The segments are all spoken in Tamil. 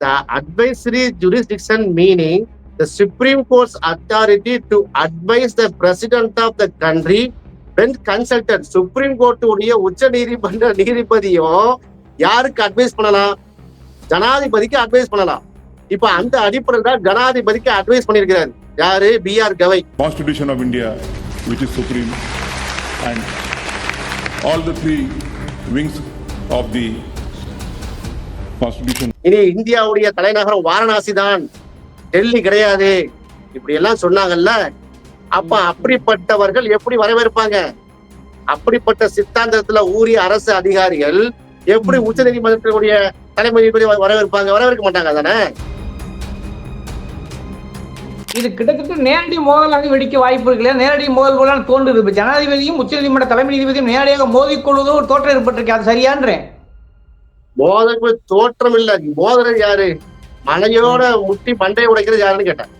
The advisory jurisdiction meaning the Supreme Court's authority to advise the president of the country when consulted. Supreme கோர்ட்டுடைய உச்ச நீதிமன்ற நீதிபதியும் யாருக்கு அட்வைஸ் பண்ணலாம் ஜனாதிபதிக்கு அட்வைஸ் பண்ணலாம் இப்ப அந்த அடிப்படையில் தான் ஜனாதிபதிக்கு அட்வைஸ் பண்ணியிருக்கிறார் யாரு B R Gavai constitution of India which is supreme and all the three wings of the இனி இந்தியாவுடைய தலைநகரம் வாரணாசி தான் டெல்லி கிடையாது. இப்படி எல்லாம் சொன்னாங்கல்ல? அப்ப அப்படிப்பட்டவர்கள் எப்படி வரவேற்பாங்க? அப்படிப்பட்ட சித்தாந்தத்துல ஊறிய அரசு அதிகாரிகள் எப்படி உச்ச நீதிமன்றத்தினுடைய தலைமை நீதிபதி வரவேற்பாங்க? வரவேற்க மாட்டாங்க தானே இது கிட்டத்தட்ட நேரடி மோதலாக வெடிக்க வாய்ப்பு இருக்குல்ல? நேரடி மோதல் போல தோன்றுது. ஜனாதிபதியும் உச்சநீதிமன்ற தலைமை நீதிபதியும் நேரடியாக மோதிக்கொள்வதோ ஒரு தோற்றம் ஏற்பட்டிருக்கு. அது சரியான்றேன். மோதலுக்கு தோற்றம் இல்ல மோதல் யாரு? மலையோட முட்டி மண்டையை உடைக்கிறது யாருன்னு கேட்டேன்.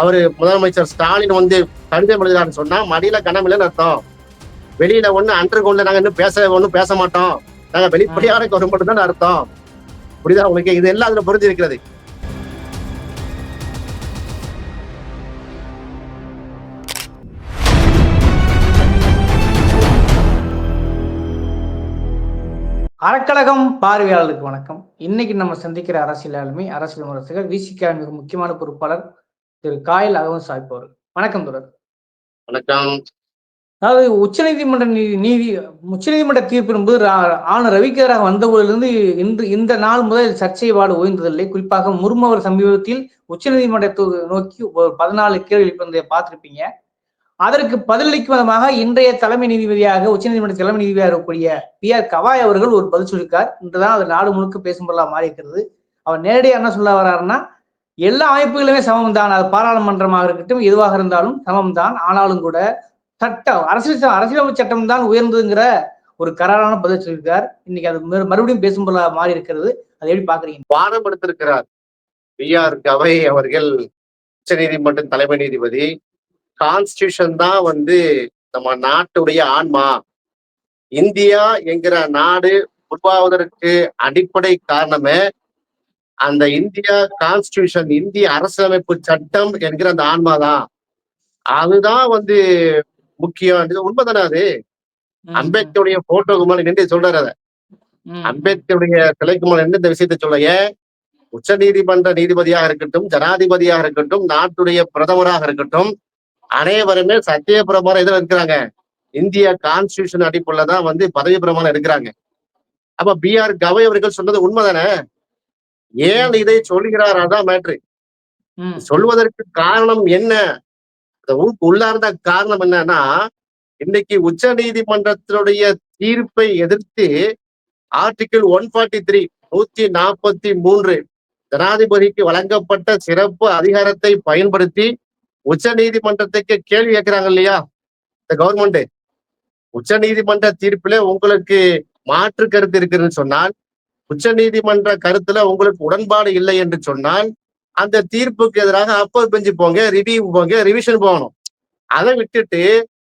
அவரு முதலமைச்சர் ஸ்டாலின் வந்து கடிதம் எழுதுறாருன்னு சொன்னா மடியில கனமில்லைன்னு அர்த்தம். வெளியில ஒண்ணு அண்டர் கொண்டு நாங்க இன்னும் பேச ஒண்ணும் பேச மாட்டோம். நாங்க வெளிப்படையான கவர்மெண்ட் தான் அர்த்தம். புரியுதா உங்களுக்கு? இது எல்லாம் அதுல புரிஞ்சிருக்கிறது அறக்கழகம் பார்வையாளர்களுக்கு வணக்கம். இன்னைக்கு நம்ம சந்திக்கிற அரசியல் ஆளுமை அரசியல் விமர்சகர் விசிக மிக முக்கியமான பொறுப்பாளர் திரு காயல் அகவன் சாஹிப் அவர் வணக்கம் தொடர் வணக்கம். அதாவது உச்சநீதிமன்ற நீதி நீதி உச்சநீதிமன்ற தீர்ப்பின் போது ரா- ஆளுநர் ரவிக்கு எதிராக வந்தபோதிலிருந்து இன்று இந்த நாள் முதல் சர்ச்சை வாடு ஓய்ந்ததில்லை. குறிப்பாக முர்மு அவர் சமீபத்தில் உச்சநீதிமன்றத்தை நோக்கி ஒரு பதினாலு கேள்வி எழுப்பினதை பார்த்திருப்பீங்க. அதற்கு பதிலளிக்கும் விதமாக இன்றைய தலைமை நீதிபதியாக உச்சநீதிமன்ற தலைமை நீதிபதியாக இருக்கக்கூடிய பி ஆர் கவாய் அவர்கள் ஒரு பதில் சொல்லியிருக்கார். இன்றுதான் அது நாடு முழுக்க பேசும் பொருளா மாறி இருக்கிறது அவர் நேரடியாக என்ன சொல்ல வர்றாருன்னா எல்லா அமைப்புகளுமே சமம் தான் அது பாராளுமன்றமாக இருக்கட்டும் எதுவாக இருந்தாலும் சமம் தான் ஆனாலும் கூட சட்டம் அரசியல் அரசியலமைப்பு சட்டம் தான் உயர்ந்ததுங்கிற ஒரு கராரான பதில் சொல்லியிருக்கார். இன்னைக்கு அது மறுபடியும் பேசும் பொருளா மாறி இருக்கிறது அதை எப்படி பாக்குறீங்க பாடப்படுத்திருக்கிறார் பி ஆர் கவை அவர்கள் உச்ச நீதிமன்ற தலைமை நீதிபதி. கான்ஸ்டியூஷன் தான் வந்து நம்ம நாட்டுடைய ஆன்மா. இந்தியா என்கிற நாடு உருவாவதற்கு அடிப்படை காரணமே அந்த இந்தியா கான்ஸ்டியூஷன் இந்திய அரசியலமைப்பு சட்டம் என்கிற அந்த ஆன்மா தான். அதுதான் வந்து முக்கியம். உண்மைதானே அது? அம்பேத்கருடைய போட்டோக்கு மேல நின்று சொல்றாரு அதை. அம்பேத்கருடைய சிலைக்கு மேல நின்று இந்த விஷயத்தை சொல்ல ஏன்? உச்ச நீதிமன்ற நீதிபதியாக இருக்கட்டும் ஜனாதிபதியாக இருக்கட்டும் நாட்டுடைய பிரதமராக இருக்கட்டும் அனைவருமே சத்திய பிரமாணம் எதில் இருக்கிறாங்க இந்திய கான்ஸ்டியூஷன் அடிப்படையில தான் வந்து பதவி பிரமாணம் எடுக்கிறாங்க. அப்ப பி ஆர் கவை அவர்கள் சொன்னது உண்மைதானே? ஏன் இதை சொல்கிறார்? அதான் மேட்ரு சொல்வதற்கு காரணம் என்ன? உள்ளார்ந்த காரணம் என்னன்னா இன்னைக்கு உச்ச நீதிமன்றத்தினுடைய தீர்ப்பை எதிர்த்து ஆர்டிகிள் ஒன் ஃபார்ட்டி த்ரீ நூத்தி நாற்பத்தி மூன்று ஜனாதிபதிக்கு வழங்கப்பட்ட சிறப்பு அதிகாரத்தை பயன்படுத்தி உச்ச நீதிமன்றத்துக்கு கேள்வி கேட்கிறாங்க இல்லையா? இந்த கவர்மெண்ட் உச்ச நீதிமன்ற தீர்ப்பில உங்களுக்கு மாற்று கருத்து இருக்குன்னு சொன்னால் உச்ச நீதிமன்ற கருத்துல உங்களுக்கு உடன்பாடு இல்லை என்று சொன்னால் அந்த தீர்ப்புக்கு எதிராக அப்பர் பெஞ்சு போங்க ரிவ்யூ போங்க ரிவிஷன் போகணும். அதை விட்டுட்டு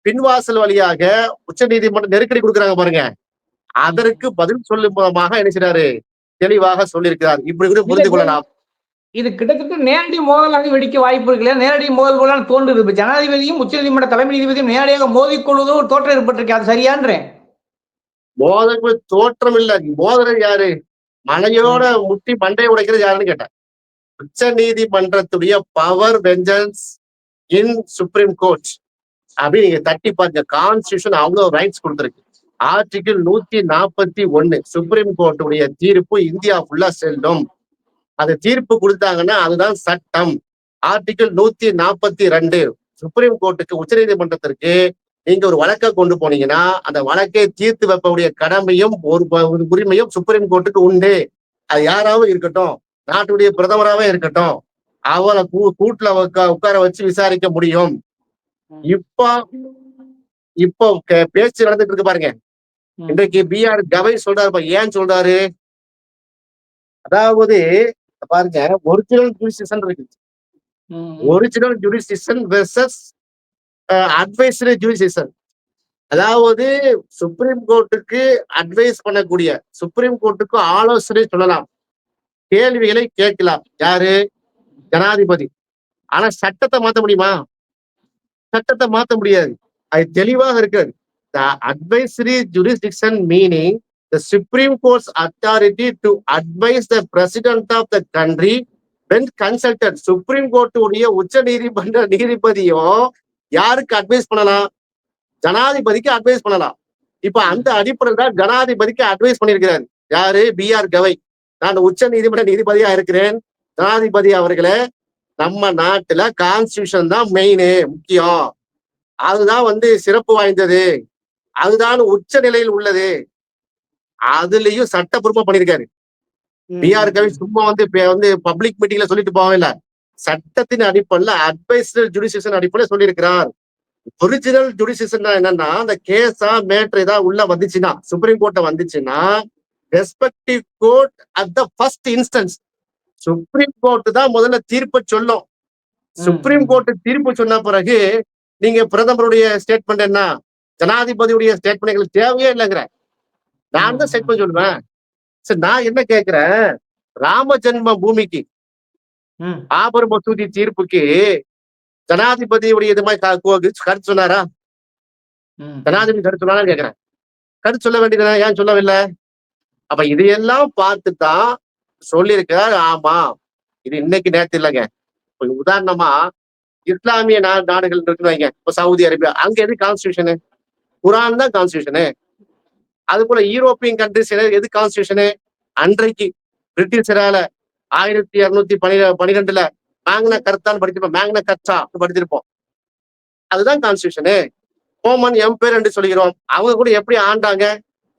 பின்வாசல் வழியாக உச்ச நீதிமன்றம் நெருக்கடி கொடுக்குறாங்க பாருங்க. அதற்கு பதில் சொல்லும் மூலமாக என்ன செய்றாரு? தெளிவாக சொல்லியிருக்கிறார். இப்படி கூட புரிந்து கொள்ளலாம். இது கிட்டத்தட்ட நேரடி மோதலாக வெடிக்க வாய்ப்பு இருக்குல்ல. நேரடி மோதல் போல தோன்றுது. இப்ப ஜனாதிபதியும் உச்சநீதிமன்ற தலைமை நீதிபதியும் நேரடியாக மோதிக்கொள்வதோ ஒரு தோற்றம் ஏற்பட்டிருக்கு. அது சரியான்றேன் மோதல் தோற்றம் இல்ல. மோதல் யாரு? மலையோட முட்டி மண்டையை உடைக்கிறது யாருன்னு கேட்டேன். உச்ச நீதிமன்றத்துடைய power vengeance in supreme court அப்படின்னு நீங்க தட்டி பாருங்க. கான்ஸ்டியூஷன் அவ்வளவு ரைட்ஸ் கொடுத்துருக்கு. ஆர்டிகிள் நூத்தி நாற்பத்தி ஒன்னு சுப்ரீம் கோர்ட்டுடைய தீர்ப்பு இந்தியா ஃபுல்லா செல்லும். அது தீர்ப்பு கொடுத்தாங்கன்னா அதுதான் சட்டம் ஆர்டிகிள் நூத்தி நாற்பத்தி ரெண்டு சுப்ரீம் கோர்ட்டுக்கு உச்சநீதிமன்றத்திற்கு நீங்க ஒரு வழக்கை கொண்டு போனீங்கன்னா அந்த வழக்கை தீர்த்து வைப்பவுடைய கடமையும் ஒரு உரிமையும் சுப்ரீம் கோர்ட்டுக்கு உண்டு அது யாராவும் இருக்கட்டும் நாட்டுடைய பிரதமராவே இருக்கட்டும் அவளை கூ- கூட்டுல உட்கா- உட்கார வச்சு விசாரிக்க முடியும் இப்போ இப்போ பேச்சு நடந்துட்டு இருக்கு பாருங்க. இன்றைக்கு பி ஆர் கவை சொல்றாரு. ஏன் சொல்றாரு அதாவது பாருங்க ஒரிஜினல் ஜுடிஷியன் இருக்கு original jurisdiction versus advisory jurisdiction அதாவது சுப்ரீம் கோர்ட்டுக்கு அட்வைஸ் பண்ணக்கூடிய சுப்ரீம் கோர்ட்டுக்கு ஆலோசனை சொல்லலாம். கேள்விகளை கேட்கலாம். யாரு? ஜனாதிபதி. ஆனா சட்டத்தை மாத்த முடியுமா? சட்டத்தை மாத்த முடியாது. அது தெளிவாக இருக்கிறது. The advisory jurisdiction meaning the supreme court's authority to advise the president of the country when consulted supreme கோர்ட்டுடைய உச்ச நீதிமன்ற நீதிபதியும் யாருக்கு அட்வைஸ் பண்ணலாம்? ஜனாதிபதிக்கு அட்வைஸ் பண்ணலாம். இப்ப அந்த அடிப்படையில் தான் ஜனாதிபதிக்கு அட்வைஸ் பண்ணியிருக்கிறார். யாரு? பி ஆர் கவை. நான் உச்ச நீதிமன்ற நீதிபதியா இருக்கிறேன். ஜனாதிபதி அவர்களே நம்ம நாட்டுல கான்ஸ்டியூஷன் தான் மெயின் முக்கியம். அதுதான் வந்து சிறப்பு வாய்ந்தது. அதுதான் உச்ச நிலையில் உள்ளது. அதுலயும் சட்டப்பூர்வமா பண்ணிருக்காரு. பி ஆர் கவி சும்மா வந்து வந்து பப்ளிக் மீட்டிங்ல சொல்லிட்டு போகல சட்டத்தின் அடிப்படையில் அட்வைசர் ஜுடிஷியேஷன் அடிப்படையில் சொல்லியிருக்கிறார். ஒரிஜினல் ஜுடிஷியேஷன் என்னன்னா அந்த கேஸா மேட்ரு ஏதாவது உள்ள வந்துச்சுன்னா சுப்ரீம் கோர்ட்ட வந்துச்சுன்னா respective court at the first instance supreme court தான் முதல்ல தீர்ப்பை சொல்லும். சுப்ரீம் கோர்ட் தீர்ப்பு சொன்ன பிறகு நீங்க பிரதமருடைய ஸ்டேட்மெண்ட் என்ன? ஜனாதிபதியுடைய ஸ்டேட்மெண்ட் எங்களுக்கு தேவையே இல்லைங்கிற. நான் தான் ஸ்டேட்மெண்ட் சொல்லுவேன். சரி நான் என்ன கேக்குறேன் ராம ஜென்ம பூமிக்கு ம், பாபர் மசூதி தீர்ப்புக்கு ஜனாதிபதியுடைய இது மாதிரி கருத்து சொன்னாரா. ஜனாதிபதி கருத்து சொன்னாலும் கேக்குறேன் கருத்து சொல்ல வேண்டியதுதானே? ஏன் சொல்லவில்லை? அப்ப இதையெல்லாம் பார்த்து தான் சொல்லியிருக்கார் ஆமா இது இன்னைக்கு நேரத்து இல்லைங்க. உதாரணமா இஸ்லாமிய நாடுகள் இருக்குன்னு வைங்க. இப்ப சவுதி அரேபியா அங்க எது கான்ஸ்டியூஷனு குரான் தான் கான்ஸ்டியூஷனு அது போல யூரோப்பியன் கண்ட்ரிஸ் எது கான்ஸ்டியூஷனு அன்றைக்கு பிரிட்டிஷரால ஆயிரத்தி இருநூத்தி பனி பனிரெண்டுல மேக்னா கர்த்தான்னு படிச்சிருப்போம். மேக்னா கர்த்தா படிச்சிருப்போம். அதுதான் கான்ஸ்டியூஷனு ரோமன் எம்பையர் என்று சொல்கிறோம் அவங்க கூட எப்படி ஆண்டாங்க?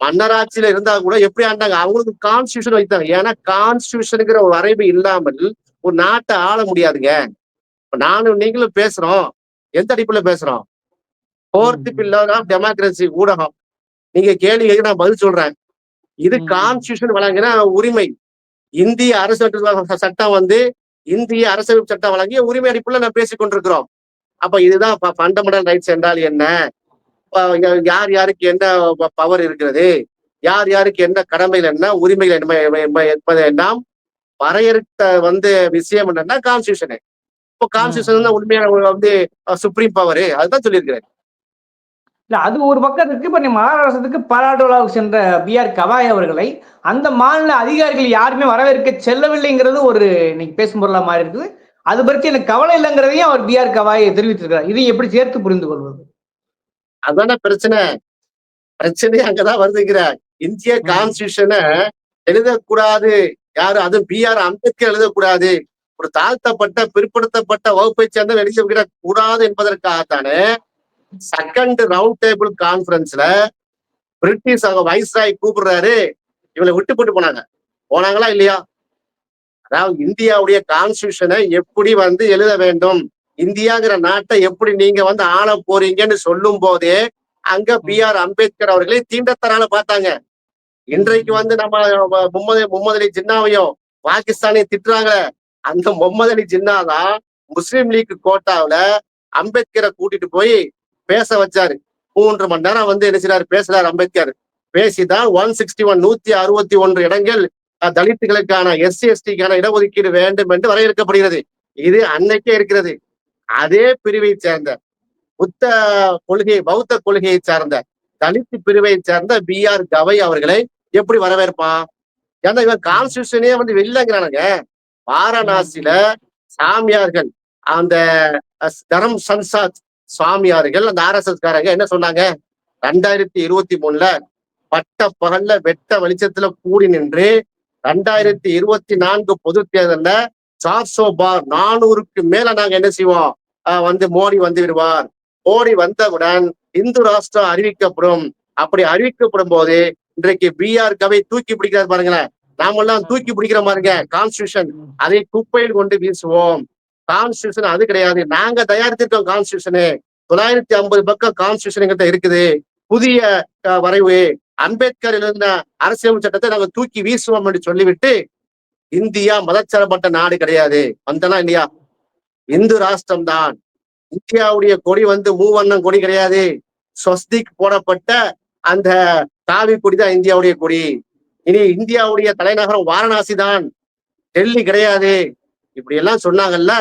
மன்னராட்சியில இருந்தா கூட எப்படி ஆண்டாங்க? அவங்களுக்கு கான்ஸ்டியூஷன் வைத்தாங்க. ஏன்னா கான்ஸ்டியூஷனுங்கிற ஒரு வரைவு இல்லாமல் ஒரு நாட்டை ஆள முடியாதுங்க. இப்ப நானும் நீங்களும் பேசுறோம். எந்த அடிப்படையில பேசுறோம்? ஃபோர்த். பில்லர் ஆஃப் டெமோக்ரஸி ஊடகம். நீங்க கேள்வி கேட்க நான் பதில் சொல்றேன். இது. கான்ஸ்டியூஷன் வழங்கின உரிமை. இந்திய அரசு சட்டம் வந்து இந்திய அரசமைப்பு சட்டம் வழங்கிய உரிமை அடிப்படையில் நான் பேசிக் கொண்டிருக்கிறோம். அப்ப இதுதான் ஃபண்டமெண்டல் ரைட்ஸ் என்றால் என்ன? யார் யாருக்கு என்ன பவர் இருக்கிறது? யார் யாருக்கு என்ன கடமைகள் என்ன உரிமைகள் என்ன என்ப- என்பதை எல்லாம் வரையறுத்த வந்து விஷயம் என்னன்னா கான்ஸ்டியூஷனு இப்போ கான்ஸ்டியூஷன் தான் உண்மையான வந்து சுப்ரீம் பவர் அதுதான் சொல்லியிருக்கிறேன். இல்ல அது ஒரு பக்கம் இருக்கு இப்ப நீ மகாராஷ்டிரத்துக்கு பாராட்டு விழாவுக்கு சென்ற பி ஆர் கவாய் அவர்களை அந்த மாநில அதிகாரிகள் யாருமே வரவேற்க செல்லவில்லைங்கிறது ஒரு இன்னைக்கு பேசும் பொருளா மாறி இருக்குது. அது பற்றி எனக்கு கவலை இல்லைங்கிறதையும் அவர் பி ஆர் கவாய் தெரிவித்திருக்கிறார். இதை எப்படி சேர்த்து புரிந்து கொள்வது? அதான பிரச்சனை? பிரச்சனை அங்கதான் வருதுங்கிற இந்திய. கான்ஸ்டியூஷனை எழுதக்கூடாது. யாரு? அதுவும் பி ஆர் அம்பேத்கர் எழுதக்கூடாது. ஒரு தாழ்த்தப்பட்ட பிற்படுத்தப்பட்ட வகுப்பை சேர்ந்த எழுதி கூடாது என்பதற்காகத்தானே செகண்ட் ரவுண்ட் டேபிள் கான்ஃபரன்ஸ்ல பிரிட்டிஷ் அவங்க வைஸ்ராய் கூப்பிடுறாரு. இவங்களை விட்டு போட்டு போனாங்க. போனாங்களா இல்லையா? அதாவது இந்தியாவுடைய கான்ஸ்டியூஷனை எப்படி வந்து எழுத வேண்டும்? இந்தியாங்கிற நாட்டை எப்படி நீங்க வந்து ஆள போறீங்கன்னு சொல்லும் போதே அங்க பி ஆர் அம்பேத்கர் அவர்களை தீண்டத்தரால பார்த்தாங்க. இன்றைக்கு வந்து நம்ம மும்மது முகமது அலி ஜின்னாவையும் பாகிஸ்தானையும் திட்டுறாங்க அந்த முகமது அலி ஜின்னா தான் முஸ்லீம் லீக் கோட்டாவுல அம்பேத்கரை கூட்டிட்டு போய் பேச வச்சாரு. மூன்று மணி நேரம் வந்து என்ன செய்றாரு? பேசுறாரு அம்பேத்கர். பேசிதான் ஒன் சிக்ஸ்டி ஒன் நூத்தி அறுபத்தி ஒன்று இடங்கள் தலித்துகளுக்கான எஸ்சி எஸ்டிக்கான இடஒதுக்கீடு வேண்டும் என்று வரையறுக்கப்படுகிறது. இது அன்னைக்கே இருக்கிறது. அதே பிரிவை சேர்ந்த புத்த கொள்கை பௌத்த கொள்கையை சார்ந்த தலித்து பிரிவை சேர்ந்த பி ஆர் கவை அவர்களை எப்படி வரவேற்பான்? ஏன்னா இவன் கான்ஸ்டியூஷனே வந்து வெளிலங்கிறானுங்க வாரணாசியில சாமியார்கள் அந்த தரம் சன்சாத் சுவாமியார்கள் அந்த ஆர்எஸ்எஸ் காரங்க என்ன சொன்னாங்க? ரெண்டாயிரத்தி இருபத்தி மூணுல பட்ட பகல்ல வெட்ட வெளிச்சத்துல கூடி நின்று ரெண்டாயிரத்தி இருபத்தி நான்கு பொது தேர்தல்ல சார்சோ நானூறுக்கு மேல நாங்க என்ன செய்வோம்? ஆஹ் வந்து மோடி வந்து விடுவார். மோடி வந்தவுடன் இந்து ராஷ்டிரம் அறிவிக்கப்படும். அப்படி அறிவிக்கப்படும் போது இன்றைக்கு பி ஆர் கவை தூக்கி பிடிக்கிறார் பாருங்களேன். நாமெல்லாம் தூக்கி பிடிக்கிற மாதிரிங்க கான்ஸ்டியூஷன் அதை குப்பையில் கொண்டு வீசுவோம். கான்ஸ்டியூஷன் அது கிடையாது. நாங்க தயாரித்திருக்கோம் கான்ஸ்டியூஷனு தொள்ளாயிரத்தி ஐம்பது பக்கம் கான்ஸ்டியூஷன் எங்கிட்ட இருக்குது. புதிய வரைவு. அம்பேத்கர் எழுதின அரசியல் சட்டத்தை நாங்க தூக்கி வீசுவோம் என்று சொல்லிவிட்டு இந்தியா மதச்சரப்பட்ட நாடு கிடையாது. வந்தனா இல்லையா? இந்து ராஷ்டிரம் தான் இந்தியாவுடைய கொடி வந்து மூவண்ணம் கொடி கிடையாது. ஸ்வஸ்திக் போடப்பட்ட அந்த காவி கொடி தான் இந்தியாவுடைய கொடி. இனி இந்தியாவுடைய தலைநகரம் வாரணாசி தான் டெல்லி கிடையாது. இப்படி எல்லாம் சொன்னாங்கல்ல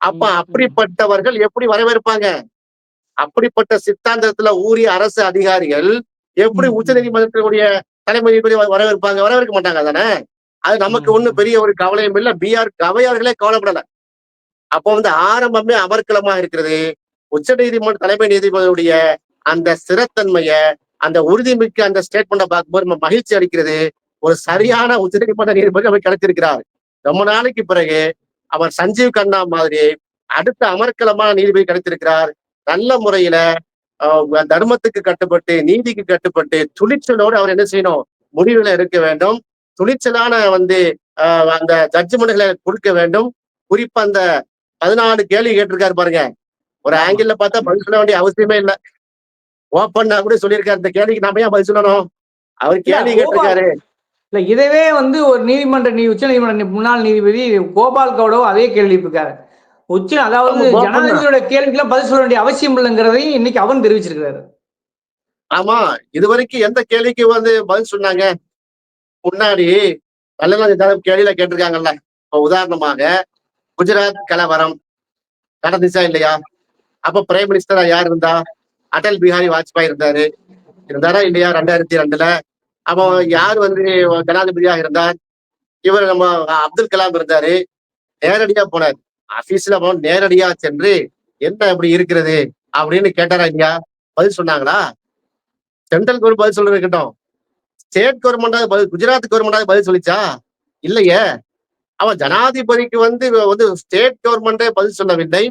அப்ப. அப்படிப்பட்டவர்கள் எப்படி வரவேற்பாங்க? அப்படிப்பட்ட சித்தாந்தத்துல ஊறிய அரசு அதிகாரிகள் எப்படி. உச்ச நீதிமன்றத்தினுடைய தலைமை நீதிபதி வரவேற்பாங்க? வரவேற்க மாட்டாங்க தானே? அது நமக்கு ஒண்ணும். பெரிய ஒரு கவலையும் இல்ல. பிஆர் கவையார்களே கவலைப்படல. அப்போ வந்து ஆரம்பமே அமர்க்கலமா இருக்கிறது. உச்ச நீதிமன்ற தலைமை நீதிபதியுடைய அந்த ஸ்திரத்தன்மைய அந்த உறுதிமிக்க அந்த ஸ்டேட்மெண்ட்டை பார்க்கும்போது நம்ம மகிழ்ச்சி அளிக்கிறது. ஒரு சரியான உச்ச நீதிமன்ற நீதிபதி அவர் கிடைச்சிருக்கிறார் ரொம்ப நாளைக்கு பிறகு அவர் சஞ்சீவ் கண்ணா மாதிரி அடுத்த அமர்க்கலமான நீதிபதி கிடைத்திருக்கிறார். நல்ல முறையில தர்மத்துக்கு கட்டுப்பட்டு நீதிக்கு கட்டுப்பட்டு துணிச்சலோடு அவர் என்ன செய்யணும்? முடிவுகளை எடுக்க வேண்டும். துணிச்சலான வந்து அந்த ஜட்ஜ்மெண்ட்களை கொடுக்க வேண்டும். குறிப்பா அந்த பதினாலு கேள்வி கேட்டிருக்காரு பாருங்க. ஒரு. ஆங்கிள் பார்த்தா பதில் சொல்ல வேண்டிய அவசியமே இல்ல. ஓப்பன்னா கூட சொல்லியிருக்காரு. இந்த கேள்விக்கு நாம ஏன் பதில் சொல்லணும்? அவர் கேள்வி கேட்டிருக்காரு. இல்ல இதவே வந்து ஒரு நீதிமன்ற நீ உச்ச நீதிமன்ற முன்னாள் நீதிபதி கோபால் கவுடவ் அதே கேள்வி இருக்காரு உச்ச அதாவது. ஜனாதிபதியோட கேள்விக்கெல்லாம் பதில் சொல்ல வேண்டிய அவசியம் இல்லைங்கிறதையும் இன்னைக்கு அவன் தெரிவிச்சிருக்காரு ஆமா இதுவரைக்கும் எந்த கேள்விக்கு வந்து பதில் சொன்னாங்க? முன்னாடி நல்ல கேள்வியில கேட்டிருக்காங்கல்ல. இப்ப உதாரணமாக குஜராத் கலவரம் நடந்துச்சா இல்லையா? அப்ப பிரைம் மினிஸ்டரா யார் இருந்தா? அடல் பிஹாரி வாஜ்பாய் இருந்தாரு. இருந்தாரா இல்லையா? ரெண்டாயிரத்தி ரெண்டுல. அப்போ யார் வந்து ஜனாதிபதியாக இருந்தார்? இவர் நம்ம அப்துல் கலாம் இருந்தாரு. நேரடியா போனார். ஆபீஸ்ல போன நேரடியா சென்று என்ன இப்படி இருக்கிறது? அப்படின்னு கேட்டாரா இல்லையா? பதில் சொன்னாங்களா? சென்ட்ரல் கவர்மெண்ட் பதில் சொல்றது இருக்கட்டும். ஸ்டேட் கவர்மெண்டாவது பதில் குஜராத் கவர்மெண்டாவது பதில் சொல்லிச்சா? இல்லையே. அவன் ஜனாதிபதிக்கு வந்து வந்து ஸ்டேட் கவர்மெண்டே பதில் சொல்லவில்லை.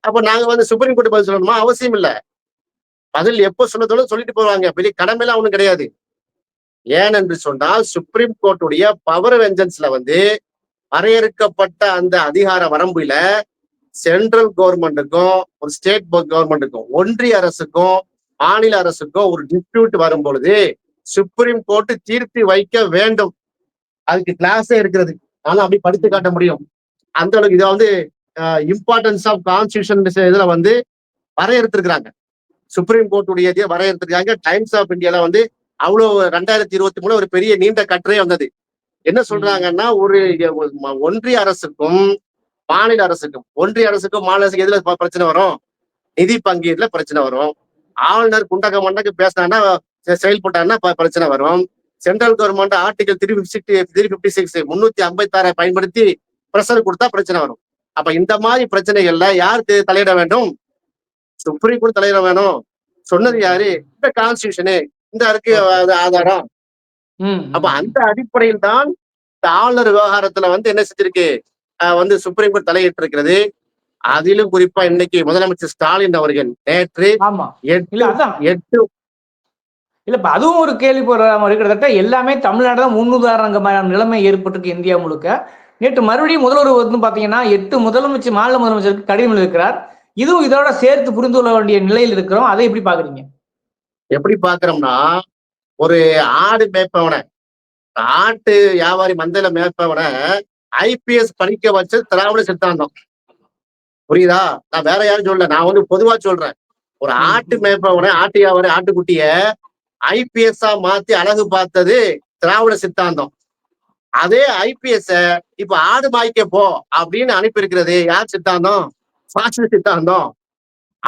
அப்ப நாங்க வந்து சுப்ரீம் கோர்ட் பதில் சொல்லணுமா? அவசியம் இல்ல. பதில் எப்போ சொன்னதோட சொல்லிட்டு போவாங்க. பெரிய கடமைலாம் ஒன்றும் கிடையாது. ஏனென்று சொன்னால் சுப்ரீம் கோர்ட்டுடைய பவர் வெஞ்சன்ஸ்ல வந்து வரையறுக்கப்பட்ட அந்த அதிகார வரம்புல சென்ட்ரல் கவர்மெண்ட்டுக்கும் ஒரு ஸ்டேட் கவர்மெண்ட்டுக்கும் ஒன்றிய அரசுக்கும் மாநில அரசுக்கும் ஒரு டிஸ்பியூட் வரும் பொழுது சுப்ரீம் கோர்ட் தீர்த்து வைக்க வேண்டும். அதுக்கு கிளாஸே இருக்கிறது. ஆனா அப்படி படித்து காட்ட முடியும். அந்த அளவுக்கு இதை வந்து இம்பார்ட்டன்ஸ் ஆஃப் கான்ஸ்டியூஷன் இதுல வந்து வரையறுத்திருக்கிறாங்க. சுப்ரீம் கோர்ட்டுடைய இதை வரையறுத்திருக்காங்க. டைம்ஸ் ஆஃப் இந்தியால வந்து அவ்வளவு ரெண்டாயிரத்தி இருபத்தி மூணு ஒரு பெரிய நீண்ட கட்டுரை வந்தது. என்ன சொல்றாங்கன்னா ஒரு ஒன்றிய அரசுக்கும் மாநில அரசுக்கும் ஒன்றிய அரசுக்கும் மாநில அரசுக்கு எதுல பிரச்சனை வரும்? நிதி பங்கீடுல பிரச்சனை வரும். ஆளுநர் குண்டக மண்டக்கு பேசினான்னா செ- செயல்பட்டாருன்னா பிரச்சனை வரும். Central government article three fifty three fifty six முன்னூத்தி ஐம்பத்தி ஆறை பயன்படுத்தி பிரஷர் கொடுத்தா பிரச்சனை வரும். அப்ப இந்த மாதிரி பிரச்சனைகள்ல யார் தலையிட வேண்டும்? சுப்ரீம் கோர்ட் தலையிட வேணும். சொன்னது யாரு? இந்த கான்ஸ்டியூஷனு இந்த இருக்கு அது ஆதாரம். அப்ப அந்த அடிப்படையில் தான் ஆளுநர் விவகாரத்துல வந்து என்ன செஞ்சிருக்கு? வந்து சுப்ரீம் கோர்ட் தலையிட்டு இருக்கிறது அதிலும் குறிப்பா இன்னைக்கு முதலமைச்சர் ஸ்டாலின் அவர்கள் நேற்று எட்டு இல்ல இப்ப அதுவும் ஒரு கேள்வி மாதிரி கிட்டத்தட்ட எல்லாமே தமிழ்நாடு தான் முன்னுதாரணமான நிலைமை ஏற்பட்டிருக்கு இந்தியா முழுக்க. நேற்று மறுபடியும் முதல்வர் வந்து பாத்தீங்கன்னா எட்டு முதலமைச்சர் மாநில முதலமைச்சருக்கு கடிதம் இருக்கிறார் இதுவும் இதோட சேர்த்து புரிந்து கொள்ள வேண்டிய நிலையில் இருக்கிறோம். அதை எப்படி பாக்குறீங்க? எப்படி பாக்குறோம்னா ஒரு ஆடு மேய்ப்பவனை ஆட்டு வியாபாரி மந்தையில மேய்ப்பவனை ஐபிஎஸ் படிக்க வச்சது திராவிட சித்தாந்தம். புரியுதா? நான் வேற யாரும் சொல்லல. நான் வந்து பொதுவா சொல்றேன். ஒரு. ஆட்டு மேய்ப்பவனை ஆட்டு வியாபாரி ஆட்டுக்குட்டிய ஐபிஎஸ் ஆ மாத்தி அழகு பார்த்தது திராவிட சித்தாந்தம். அதே ஐபிஎஸ் இப்ப ஆடு மாய்க்க போ அப்படின்னு அனுப்பி இருக்கிறது யார் சித்தாந்தம்? பாசிச சித்தாந்தம்.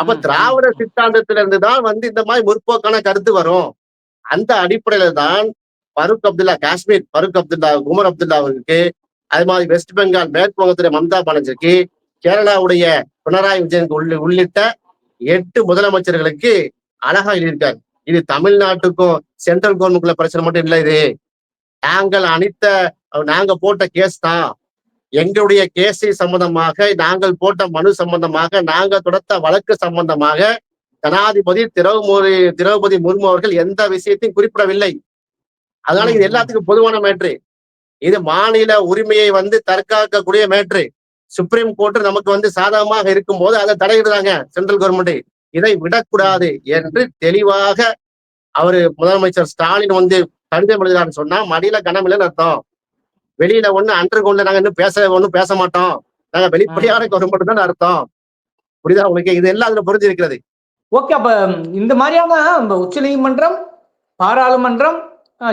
அப்ப திராவிட. சித்தாந்தத்துல இருந்து தான் வந்து இந்த மாதிரி முற்போக்கான கருத்து வரும். அந்த அடிப்படையில தான் ஃபருக் அப்துல்லா காஷ்மீர் ஃபருக் அப்துல்லா உமர் அப்துல்லா அவருக்கு அது மாதிரி வெஸ்ட் பெங்கால் மேற்கு வங்கத்துடைய மம்தா பானர்ஜிக்கு கேரளாவுடைய பினராயி விஜயனுக்கு உள்ள உள்ளிட்ட எட்டு முதலமைச்சர்களுக்கு அழகா எழுதியிருக்காரு. இது தமிழ்நாட்டுக்கும் சென்ட்ரல் கவர்மெண்ட்ல பிரச்சனை மட்டும் இல்லை இது. நாங்கள் அளித்த நாங்க போட்ட கேஸ் தான். எங்களுடைய கேசி சம்பந்தமாக நாங்கள் போட்ட மனு சம்பந்தமாக நாங்கள் தொடர்த்த வழக்கு சம்பந்தமாக ஜனாதிபதி திரௌமூரி திரௌபதி முர்மு அவர்கள் எந்த விஷயத்தையும் குறிப்பிடவில்லை. அதனால இது எல்லாத்துக்கும் பொதுவான மேட்ரு. இது மாநில உரிமையை வந்து தற்காக்கக்கூடிய மேட்ரு. சுப்ரீம் கோர்ட் நமக்கு வந்து சாதகமாக இருக்கும்போது அதை தடையிடுறாங்க சென்ட்ரல் கவர்மெண்ட். இதை விடக்கூடாது என்று தெளிவாக அவரு முதலமைச்சர் ஸ்டாலின் வந்து கடிதம் எழுதுறாருன்னு சொன்னா மடியில கனமில்லைன்னு அர்த்தம். வெளியில ஒண்ணு அண்டர் கொண்டு நாங்க இன்னும் பேச ஒண்ணும் பேச மாட்டோம். நாங்க வெளிப்படையான கவர்மெண்ட் தான் அர்த்தம். புரியுதா உங்களுக்கு? இது எல்லாம் அதுல புரிஞ்சிருக்கிறது. ஓகே அப்ப இந்த மாதிரியான இந்த உச்சநீதிமன்றம் பாராளுமன்றம்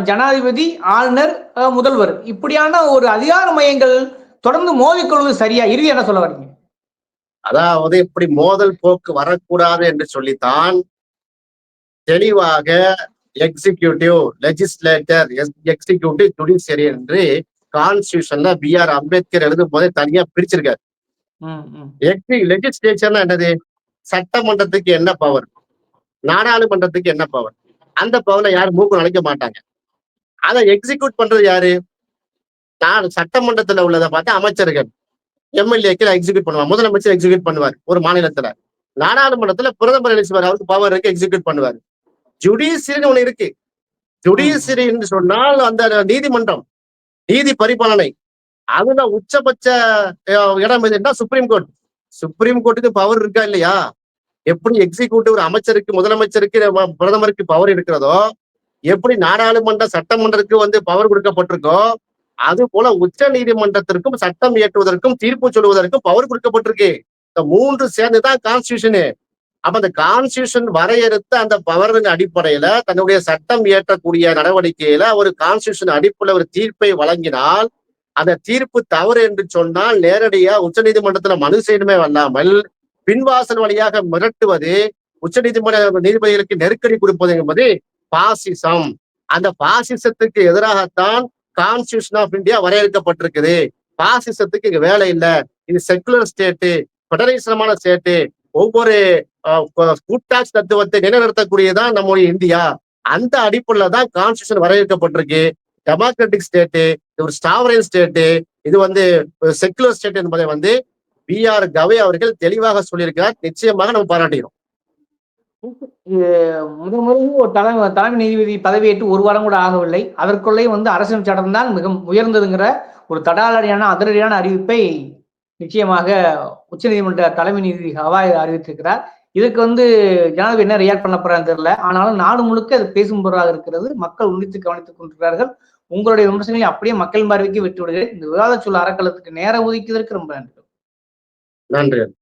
ஜனாதிபதி ஆளுநர் முதல்வர் இப்படியான ஒரு அதிகார மையங்கள் தொடர்ந்து மோதிக்கொள்வது சரியா? இறுதி என்ன சொல்ல வரீங்க? அதாவது இப்படி மோதல் போக்கு வரக்கூடாது என்று சொல்லித்தான் தெளிவாக எக்ஸிகியூட்டிவ் லெஜிஸ்லேட்டர் எக்ஸிகியூட்டிவ் ஜுடிஷியரி என்று கான்ஸ்டியூஷன்ல பி ஆர் அம்பேத்கர் எழுதும் போதே தனியா பிரிச்சிருக்காரு. லெஜிஸ்லேச்சர்னா என்னது? சட்டமன்றத்துக்கு என்ன பவர் நாடாளுமன்றத்துக்கு என்ன பவர் அந்த பவர்ல யாரும் மூக்கு நுழைக்க மாட்டாங்க. அதை எக்ஸிக்யூட் பண்றது யாரு? நான் சட்டமன்றத்துல உள்ளதை பார்த்தா அமைச்சர்கள். எம்எல்ஏக்கள் எக்ஸிக்யூட் பண்ணுவார் முதலமைச்சர் எக்ஸிக்யூட் பண்ணுவார் ஒரு மாநிலத்துல. நாடாளுமன்றத்துல பிரதமர் எழுச்சுவார் அவருக்கு பவர் இருக்கு எக்ஸிக்யூட் பண்ணுவார். ஜுடிஷியரின்னு ஒண்ணு இருக்கு. ஜுடிஷியரி என்று சொன்னால் அந்த நீதிமன்றம். நீதி பரிபாலனை. அதுல உச்சபட்ச இடம் எதுன்னா சுப்ரீம் கோர்ட் சுப்ரீம் கோர்ட்டுக்கு பவர் இருக்கா இல்லையா? எப்படி எக்ஸிக்யூட்டிவ் ஒரு அமைச்சருக்கு முதலமைச்சருக்கு பிரதமருக்கு பவர் இருக்கிறதோ எப்படி நாடாளுமன்ற சட்டமன்றத்துக்கு வந்து பவர் கொடுக்கப்பட்டிருக்கோ அது போல உச்ச நீதிமன்றத்திற்கும் சட்டம் இயற்றுவதற்கும் தீர்ப்பு சொல்வதற்கும் பவர் கொடுக்கப்பட்டிருக்கு. இந்த மூன்று சேர்ந்துதான் கான்ஸ்டியூஷனு அப்ப அந்த கான்ஸ்டியூஷன் வரையறுத்த அந்த பவரின் அடிப்படையில தன்னுடைய சட்டம் இயற்றக்கூடிய நடவடிக்கையில ஒரு கான்ஸ்டியூஷன் அடிப்படையில் ஒரு தீர்ப்பை வழங்கினால் அந்த தீர்ப்பு தவறு என்று சொன்னால் நேரடியா உச்சநீதிமன்றத்துல மனு செய்யணுமே வல்லாமல் பின்வாசல் வழியாக மிரட்டுவது உச்சநீதிமன்ற நீதிபதிகளுக்கு நெருக்கடி கொடுப்பது என்பது பாசிசம். அந்த பாசிசத்துக்கு எதிராகத்தான் கான்ஸ்டியூஷன் ஆஃப் இந்தியா வரையறுக்கப்பட்டிருக்குது. பாசிசத்துக்கு இங்க வேலை இல்லை. இது செக்குலர் ஸ்டேட்டு பெடரேஷனமான ஸ்டேட்டு ஒவ்வொரு கூட்டாட்சி தத்துவத்தை நிலைநிறுத்தக்கூடியதான் நம்முடைய இந்தியா. அந்த அடிப்படையில தான் கான்ஸ்டியூஷன் வரையறுக்கப்பட்டிருக்கு. டெமோக்ராட்டிக் ஸ்டேட்டு இது ஒரு ஸ்டாவரன் ஸ்டேட்டு இது வந்து செக்குலர் ஸ்டேட் என்பதை வந்து பி ஆர் கவை அவர்கள் தெளிவாக சொல்லியிருக்கிறார். நிச்சயமாக நம்ம பாராட்டுகிறோம். முதல் முறையும் ஒரு தலைமை தலைமை நீதிபதி பதவியேற்று ஒரு வாரம் கூட ஆகவில்லை. அதற்குள்ளே வந்து அரசியல் சட்டம் தான் மிக உயர்ந்ததுங்கிற ஒரு தடாலடியான அதிரடியான அறிவிப்பை நிச்சயமாக உச்சநீதிமன்ற தலைமை நீதிபதி ஹவாய் அறிவித்திருக்கிறார். இதுக்கு வந்து ஜனாதிபதி என்ன ரியாக்ட் பண்ண போறான்னு தெரியல. ஆனாலும் நாடு முழுக்க அது பேசும் பொருளாக இருக்கிறது. மக்கள் உன்னித்து கவனித்துக் கொண்டிருக்கிறார்கள். உங்களுடைய விமர்சனங்களை அப்படியே மக்கள் பார்வைக்கு விட்டு விடுகிறேன் இந்த விவாத சொல்ல அறக்கலத்துக்கு நேர ஒதுக்கியதற்கு ரொம்ப நன்றி. நன்றி.